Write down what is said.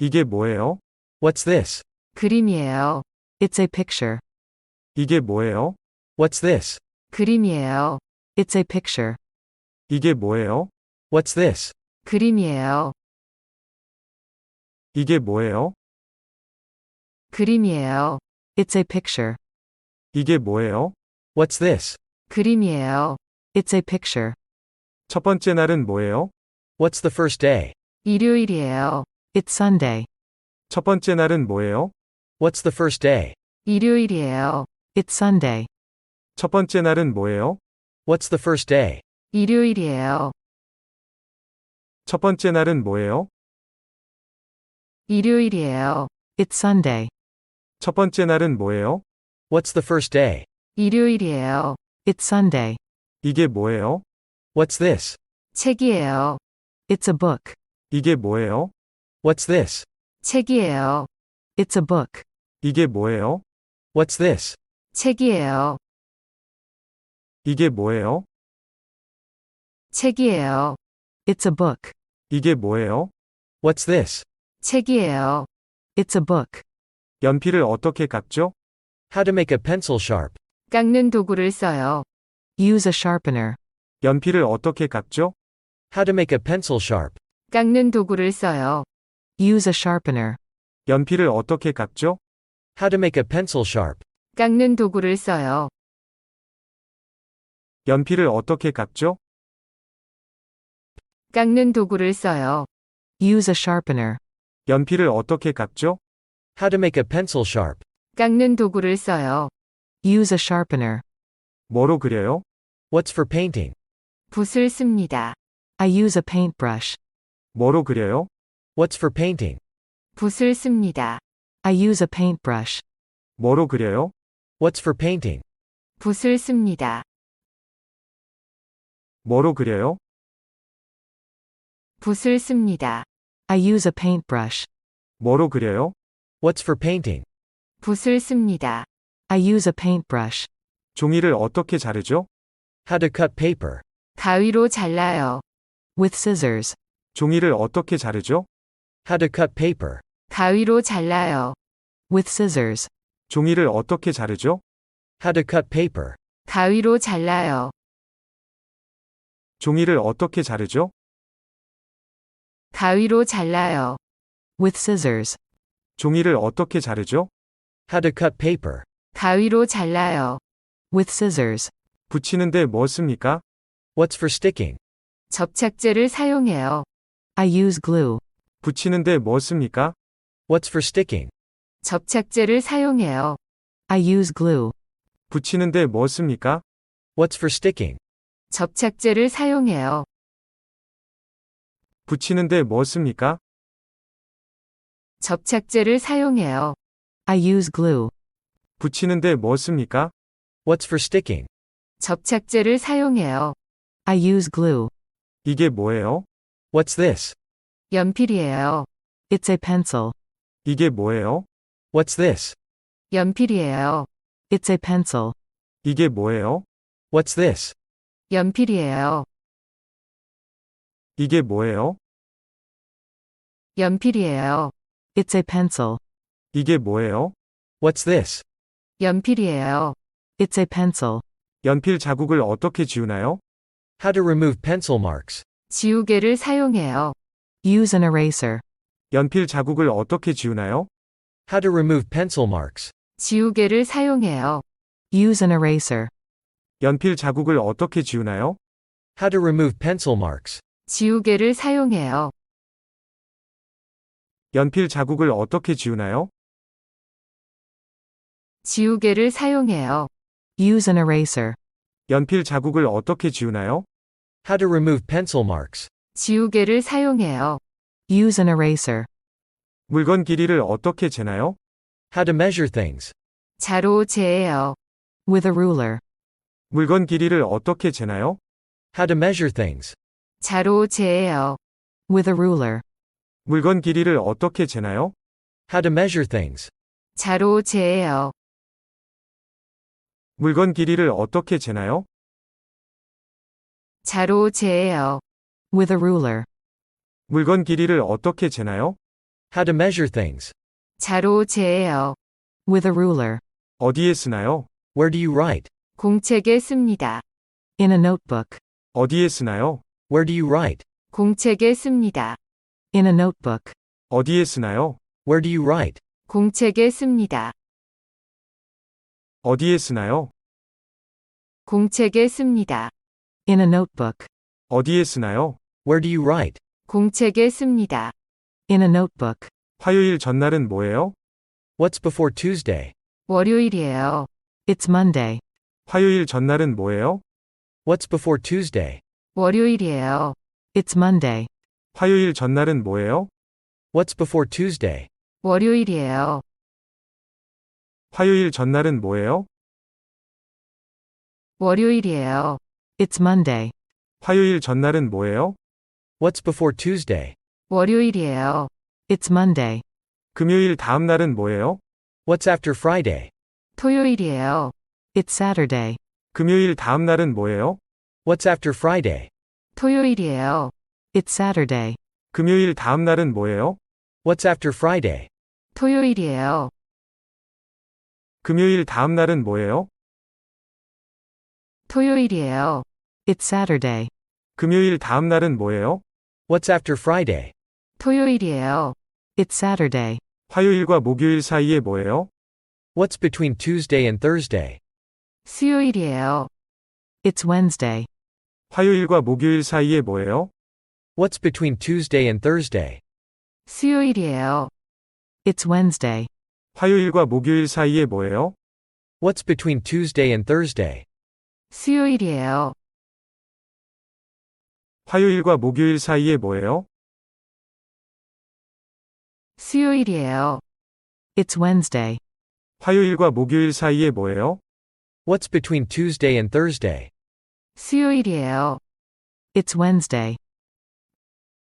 이게 뭐예요? What's this? 그림이에요. It's a picture. 이게 뭐예요? What's this? 그림이에요. It's a picture. 이게 뭐예요? What's this? 그림이에요. 이게 뭐예요? 그림이에요. It's a picture. 이게 뭐예요? What's this? 그림이에요. It's a picture. 첫 번째 날은 뭐예요? What's the first day? 일요일이에요. It's Sunday. 첫 번째 날은 뭐예요? What's the first day? 일요일이에요. It's Sunday. 첫 번째 날은 뭐예요? What's the first day? 일요일이에요. 첫 번째 날은 뭐예요? 일요일이에요. It's Sunday. 첫 번째 날은 뭐예요? What's the first day? 일요일이에요. It's Sunday. 이게 뭐예요? What's this? 책이에요. It's a book. 이게 뭐예요? What's this? 책이에요. It's a book. 이게 뭐예요? What's this? 책이에요. 이게 뭐예요? 책이에요. It's a book. 이게 뭐예요? What's this? 책이에요. It's a book. 연필을 어떻게 깎죠? How to make a pencil sharp. 깎는 도구를 써요. Use a sharpener. 연필을 어떻게 깎죠? How to make a pencil sharp. 깎는 도구를 써요. Use a sharpener. 연필을 어떻게 깎죠? How to make a pencil sharp. 깎는 도구를 써요. 연필을 어떻게 깎죠? 깎는 도구를 써요. Use a sharpener. 연필을 어떻게 깎죠? How to make a pencil sharp. 깎는 도구를 써요. Use a sharpener. 뭐로 그려요? What's for painting? 붓을 씁니다. I use a paintbrush. 뭐로 그려요? What's for painting? 붓을 씁니다. I use a paintbrush. 뭐로 그려요? What's for painting? 붓을 씁니다. 뭐로 그려요? 붓을 씁니다. I use a paintbrush. 뭐로 그려요? What's for painting? 붓을 씁니다. I use a paintbrush. 종이를 어떻게 자르죠? How to cut paper. 가위로 잘라요. With scissors. 종이를 어떻게 자르죠? How to cut paper. 가위로 잘라요. With scissors. 종이를 어떻게 자르죠? How to cut paper. 가위로 잘라요. 종이를 어떻게 자르죠? 가위로 잘라요. With scissors. 종이를 어떻게 자르죠? How to cut paper. 가위로 잘라요. With scissors. 붙이는데 뭐 씁니까? What's for sticking? 접착제를 사용해요. I use glue. 붙이는데 뭐 씁니까? What's for sticking? 접착제를 사용해요. I use glue. 붙이는데 뭐 씁니까? What's for sticking? 접착제를 사용해요. 붙이는데 뭐 씁니까? 접착제를 사용해요. I use glue. 붙이는데 뭐 씁니까? What's for sticking? 접착제를 사용해요. I use glue. 이게 뭐예요? What's this? 연필이에요. It's a pencil. 이게 뭐예요? What's this? 연필이에요. It's a pencil. 이게 뭐예요? What's this? 연필이에요. 이게 뭐예요? 연필이에요. It's a pencil. 이게 뭐예요? What's this? 연필이에요. It's a pencil. 연필 자국을 어떻게 지우나요? How to remove pencil marks. 지우개를 사용해요. Use an eraser. 연필 자국을 어떻게 지우나요? How to remove pencil marks. 지우개를 사용해요. Use an eraser. 연필 자국을 어떻게 지우나요? How to remove pencil marks. 지우개를 사용해요. 연필 자국을 어떻게 지우나요? 지우개를 사용해요. Use an eraser. 연필 자국을 어떻게 지우나요? How to remove pencil marks. 지우개를 사용해요. Use an eraser. 물건 길이를 어떻게 재나요? How to measure things. 자로 재예요. With a ruler. 물건 길이를 어떻게 재나요? How to measure things. 자로 재예요. With a ruler. 물건 길이를 어떻게 재나요? How to measure things. 자로 재예요. 물건 길이를 어떻게 재나요? 자로 재예요. With a ruler. 물건 길이를 어떻게 재나요? How to measure things. 자로 재예요. With a ruler. 어디에 쓰나요? Where do you write? 공책에 씁니다. In a notebook. 어디에 쓰나요? Where do you write? 공책에 씁니다. In a notebook. 어디에 쓰나요? Where do you write? 공책에 씁니다. 어디에 쓰나요? 공책에 씁니다. In a notebook. 어디에 쓰나요? Where do you write? 공책에 씁니다. In a notebook. 화요일 전날은 뭐예요? What's before Tuesday? 월요일이에요. It's Monday. 화요일 전날은 뭐예요? What's before Tuesday? 월요일이에요. It's Monday. 화요일 전날은 뭐예요? What's before Tuesday? 월요일이에요. 화요일 전날은 뭐예요? 월요일이에요. It's Monday. 화요일 전날은 뭐예요? What's before Tuesday? 월요일이에요. It's Monday. 금요일 다음 날은 뭐예요? What's after Friday? 토요일이에요. It's Saturday. 금요일 다음 날은 뭐예요? What's after Friday? 토요일이에요. It's Saturday. 금요일 다음 날은 뭐예요? What's after Friday? 토요일이에요. 금요일 다음 날은 뭐예요? 토요일이에요. It's Saturday. 금요일 다음 날은 뭐예요? What's after Friday? 토요일이에요. It's Saturday. 화요일과 목요일 사이에 뭐예요? What's between Tuesday and Thursday? 수요일이에요. It's Wednesday. 화요일과 목요일 사이에 뭐예요? What's between Tuesday and Thursday? 수요일이에요. It's Wednesday. 화요일과 목요일 사이에 뭐예요? What's between Tuesday and Thursday? 수요일이에요. 화요일과 목요일 사이에 뭐예요? 수요일이에요. It's Wednesday. 화요일과 목요일 사이에 뭐예요? What's between Tuesday and Thursday? 수요일이에요. It's Wednesday.